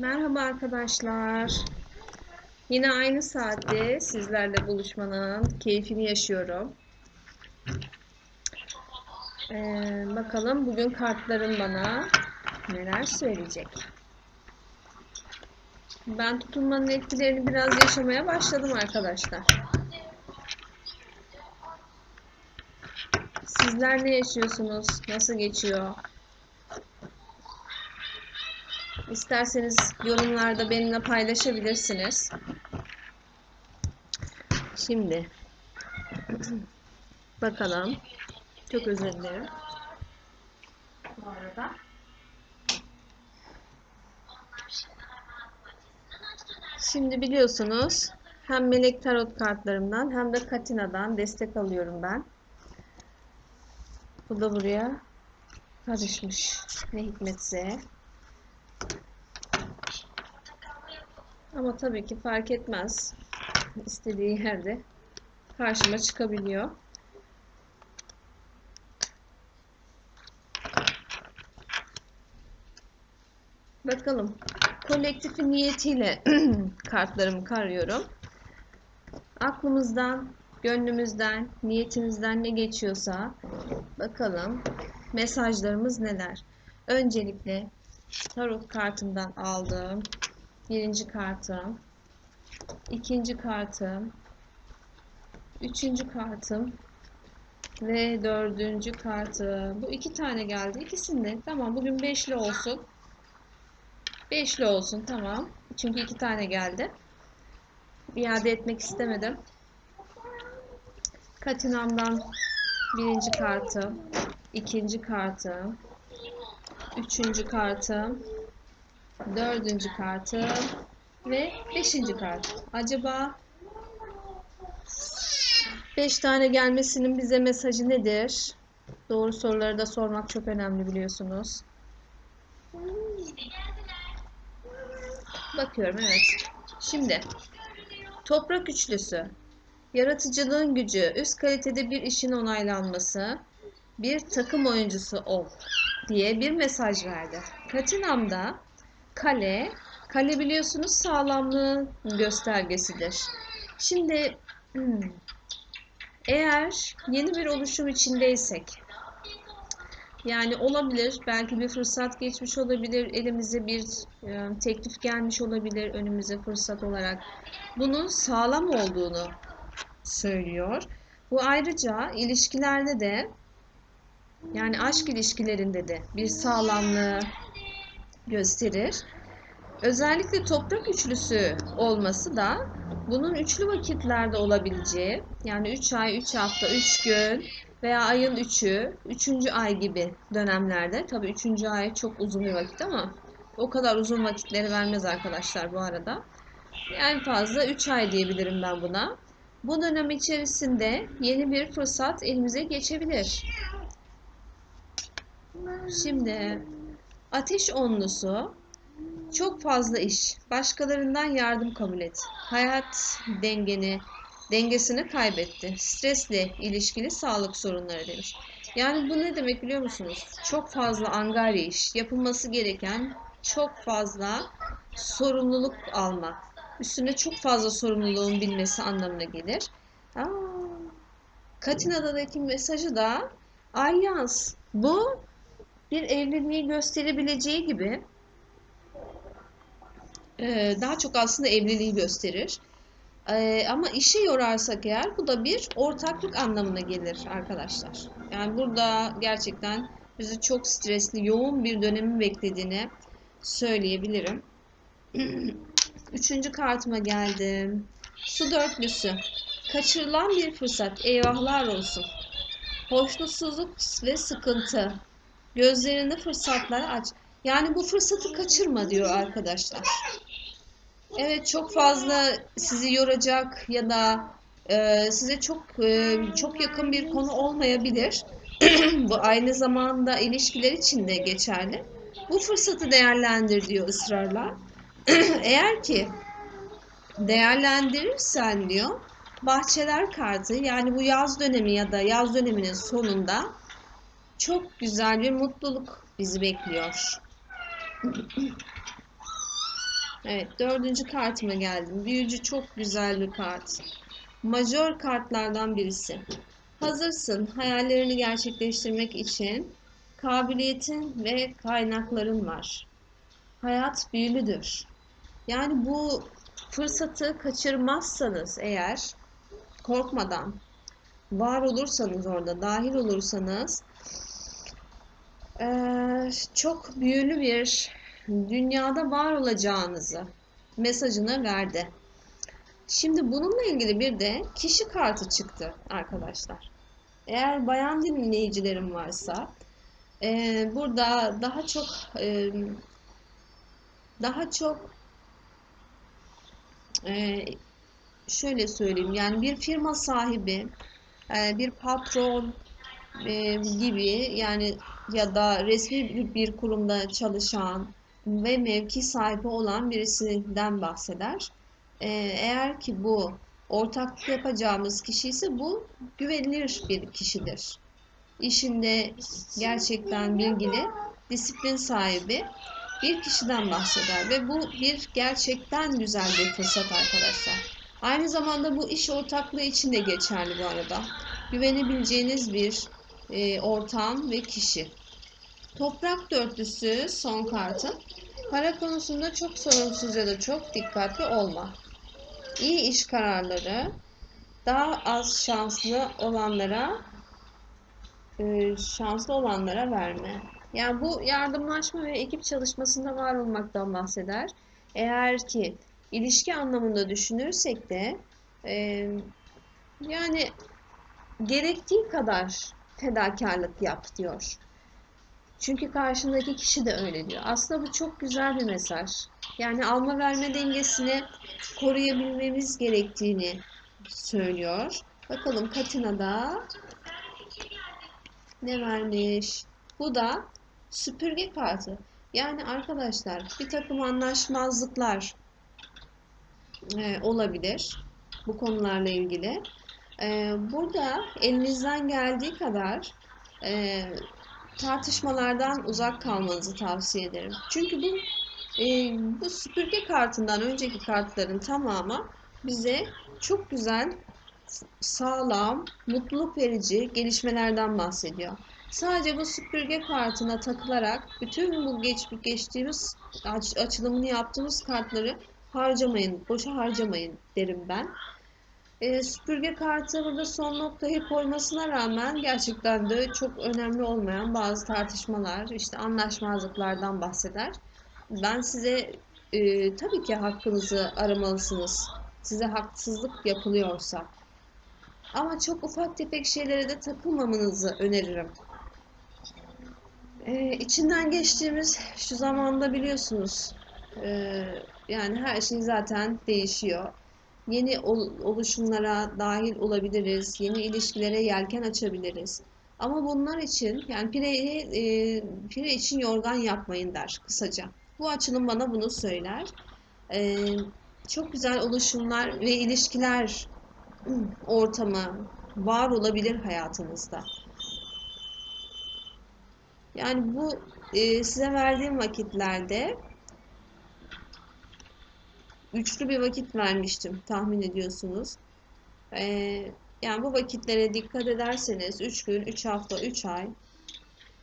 Merhaba arkadaşlar. Yine aynı saatte sizlerle buluşmanın keyfini yaşıyorum. Ee, bakalım bugün kartlarım bana neler söyleyecek. Ben tutulmanın etkilerini biraz yaşamaya başladım arkadaşlar. Sizler ne yaşıyorsunuz? Nasıl geçiyor? İsterseniz yorumlarda benimle paylaşabilirsiniz. Şimdi bakalım. Çok özür dilerim. Bu arada. Şimdi biliyorsunuz hem melek tarot kartlarımdan hem de Katina'dan destek alıyorum ben. Bu da buraya karışmış. Ne hikmetse. Ama tabii ki fark etmez. İstediği yerde karşıma çıkabiliyor. Bakalım. Kolektifin niyetiyle kartlarımı karıyorum. Aklımızdan, gönlümüzden, niyetimizden ne geçiyorsa bakalım mesajlarımız neler. Öncelikle tarot kartımdan aldığım birinci kartım, ikinci kartım, üçüncü kartım ve dördüncü kartım. Bu iki tane geldi. İkisinde. Tamam bugün beşli olsun. Beşli olsun tamam. Çünkü iki tane geldi. İade etmek istemedim. Katinam'dan birinci kartım, ikinci kartım, üçüncü kartım, dördüncü kartım ve beşinci kart. Acaba beş tane gelmesinin bize mesajı nedir? Doğru soruları da sormak çok önemli biliyorsunuz. Bakıyorum evet. Şimdi toprak üçlüsü. Yaratıcılığın gücü, üst kalitede bir işin onaylanması, bir takım oyuncusu ol diye bir mesaj verdi. Katinam'da kale, kale biliyorsunuz sağlamlığın göstergesidir. Şimdi hmm, eğer yeni bir oluşum içindeysek, yani olabilir, belki bir fırsat geçmiş olabilir, elimize bir e, teklif gelmiş olabilir önümüze fırsat olarak. Bunun sağlam olduğunu söylüyor. Bu ayrıca ilişkilerde de yani aşk ilişkilerinde de bir sağlamlığı gösterir. Özellikle toprak üçlüsü olması da bunun üçlü vakitlerde olabileceği yani 3 ay, 3 hafta, 3 gün veya ayın 3'ü, 3. ay gibi dönemlerde tabii 3. ay çok uzun bir vakit ama o kadar uzun vakitleri vermez arkadaşlar bu arada. En fazla 3 ay diyebilirim ben buna. Bu dönem içerisinde yeni bir fırsat elimize geçebilir. Şimdi ateş onlusu çok fazla iş. Başkalarından yardım kabul et. Hayat dengeni, dengesini kaybetti. Stresle ilişkili sağlık sorunları demiş. Yani bu ne demek biliyor musunuz? Çok fazla angarya iş, yapılması gereken çok fazla sorumluluk alma. Üstüne çok fazla sorumluluğun bilmesi anlamına gelir. Aa, Katina'daki mesajı da alyans. Bu bir evliliği gösterebileceği gibi e, daha çok aslında evliliği gösterir. E, ama işe yorarsak eğer bu da bir ortaklık anlamına gelir arkadaşlar. Yani burada gerçekten bizi çok stresli, yoğun bir dönemin beklediğini söyleyebilirim. Üçüncü kartıma geldim. Su dörtlüsü. Kaçırılan bir fırsat. Eyvahlar olsun. Hoşnutsuzluk ve sıkıntı. Gözlerini fırsatlara aç. Yani bu fırsatı kaçırma diyor arkadaşlar. Evet çok fazla sizi yoracak ya da e, size çok e, çok yakın bir konu olmayabilir. bu aynı zamanda ilişkiler için de geçerli. Bu fırsatı değerlendir diyor ısrarla. Eğer ki değerlendirirsen diyor bahçeler kartı yani bu yaz dönemi ya da yaz döneminin sonunda çok güzel bir mutluluk bizi bekliyor. Evet, dördüncü kartıma geldim. Büyücü çok güzel bir kart. Majör kartlardan birisi. Hazırsın hayallerini gerçekleştirmek için kabiliyetin ve kaynakların var. Hayat büyülüdür. Yani bu fırsatı kaçırmazsanız eğer korkmadan var olursanız orada dahil olursanız eee, çok büyülü bir dünyada var olacağınızı mesajını verdi. Şimdi bununla ilgili bir de kişi kartı çıktı arkadaşlar. Eğer bayan dinleyicilerim varsa eee, burada daha çok eee, daha çok eee, şöyle söyleyeyim yani bir firma sahibi eee, bir patron eee, gibi yani ya da resmi bir- kurumda çalışan ve mevki sahibi olan birisinden bahseder. Eee, eğer ki bu ortaklık yapacağımız kişi ise bu güvenilir bir kişidir. İşinde gerçekten bilgili, disiplin sahibi bir kişiden bahseder ve bu bir gerçekten güzel bir fırsat arkadaşlar. Aynı zamanda bu iş ortaklığı için de geçerli bu arada. Güvenebileceğiniz bir e, ortam ve kişi. Toprak dörtlüsü son kartın. Para konusunda çok sorumsuz ya da çok dikkatli olma. İyi iş kararları daha az şanslı olanlara e, şanslı olanlara verme. Yani bu yardımlaşma ve ekip çalışmasında var olmaktan bahseder. Eğer ki ilişki anlamında düşünürsek de e, yani gerektiği kadar fedakarlık yap diyor. Çünkü karşındaki kişi de öyle diyor. Aslında bu çok güzel bir mesaj. Yani alma verme dengesini koruyabilmemiz gerektiğini söylüyor. Bakalım Katina'da ne vermiş? Bu da süpürge kartı. Yani arkadaşlar bir takım anlaşmazlıklar e, olabilir bu konularla ilgili. E, burada elinizden geldiği kadar e, tartışmalardan uzak kalmanızı tavsiye ederim. Çünkü bu e, bu süpürge kartından önceki kartların tamamı bize çok güzel, sağlam, mutluluk verici gelişmelerden bahsediyor. Sadece bu süpürge kartına takılarak bütün bu geç, geçtiğimiz aç, açılımını yaptığımız kartları harcamayın, boşa harcamayın derim ben. E, süpürge kartı burada son noktayı koymasına rağmen gerçekten de çok önemli olmayan bazı tartışmalar, işte anlaşmazlıklardan bahseder. Ben size e, tabii ki hakkınızı aramalısınız. Size haksızlık yapılıyorsa. Ama çok ufak tefek şeylere de takılmamanızı öneririm. E, içinden geçtiğimiz şu zamanda biliyorsunuz e, yani her şey zaten değişiyor. Yeni ol- oluşumlara dahil olabiliriz, yeni ilişkilere yelken açabiliriz. Ama bunlar için yani pireyi e, pire için yorgan yapmayın der kısaca. Bu açılım bana bunu söyler. E, çok güzel oluşumlar ve ilişkiler ortamı var olabilir hayatınızda. Yani bu e, size verdiğim vakitlerde üçlü bir vakit vermiştim tahmin ediyorsunuz. Ee, yani bu vakitlere dikkat ederseniz 3 gün, 3 hafta, 3 ay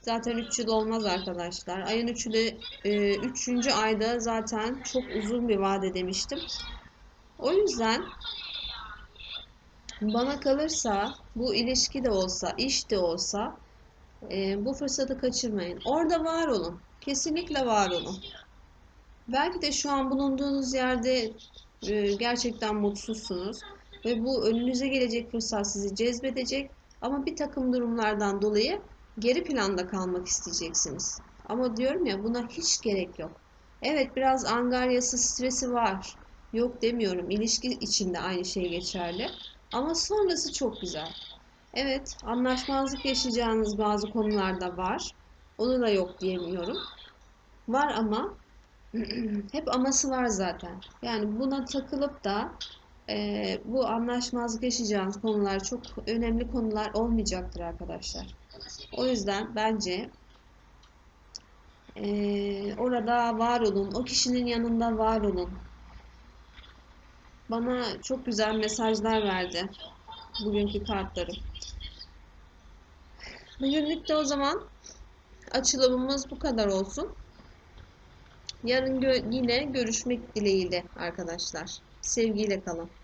zaten 3 yıl olmaz arkadaşlar. Ayın 3'ü de 3. ayda zaten çok uzun bir vade demiştim. O yüzden bana kalırsa bu ilişki de olsa, iş de olsa e, bu fırsatı kaçırmayın. Orada var olun. Kesinlikle var olun. Belki de şu an bulunduğunuz yerde e, gerçekten mutsuzsunuz ve bu önünüze gelecek fırsat sizi cezbedecek ama bir takım durumlardan dolayı geri planda kalmak isteyeceksiniz. Ama diyorum ya buna hiç gerek yok. Evet biraz angaryası, stresi var. Yok demiyorum. İlişki içinde aynı şey geçerli. Ama sonrası çok güzel. Evet, anlaşmazlık yaşayacağınız bazı konularda var. Onu da yok diyemiyorum. Var ama hep aması var zaten. Yani buna takılıp da e, bu anlaşmazlık yaşayacağınız konular çok önemli konular olmayacaktır arkadaşlar. O yüzden bence Ee, orada var olun. O kişinin yanında var olun. Bana çok güzel mesajlar verdi. Bugünkü kartlarım. Bugünlük de o zaman açılımımız bu kadar olsun. Yarın gö- yine görüşmek dileğiyle arkadaşlar. Sevgiyle kalın.